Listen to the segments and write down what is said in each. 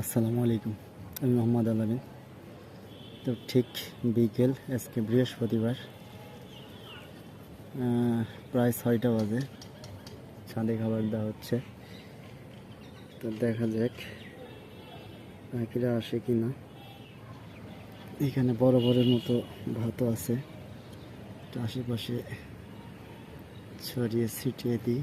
আসসালামু আলাইকুম, আমি মোহাম্মদ আলামিন। তো ঠিক বিকেল, আজকে বৃহস্পতিবার প্রায় ছয়টা বাজে, ছাদে খাবার দেওয়া হচ্ছে। তো দেখা যাক পাখিরা আসে কি না এখানে বড় বড়ের মতো ভাতও আছে। আশেপাশে ছড়িয়ে ছিটিয়ে দিই।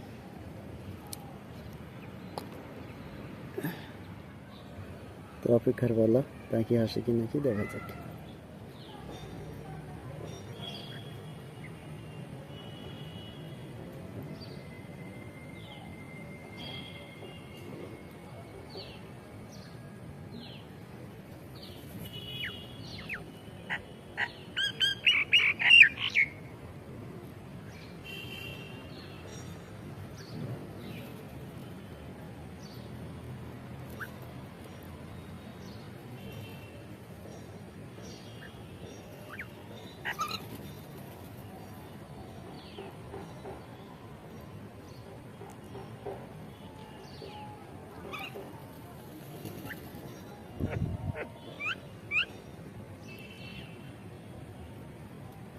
অপেক্ষার বলা তাকে আসে কি নাকি দেখা যাক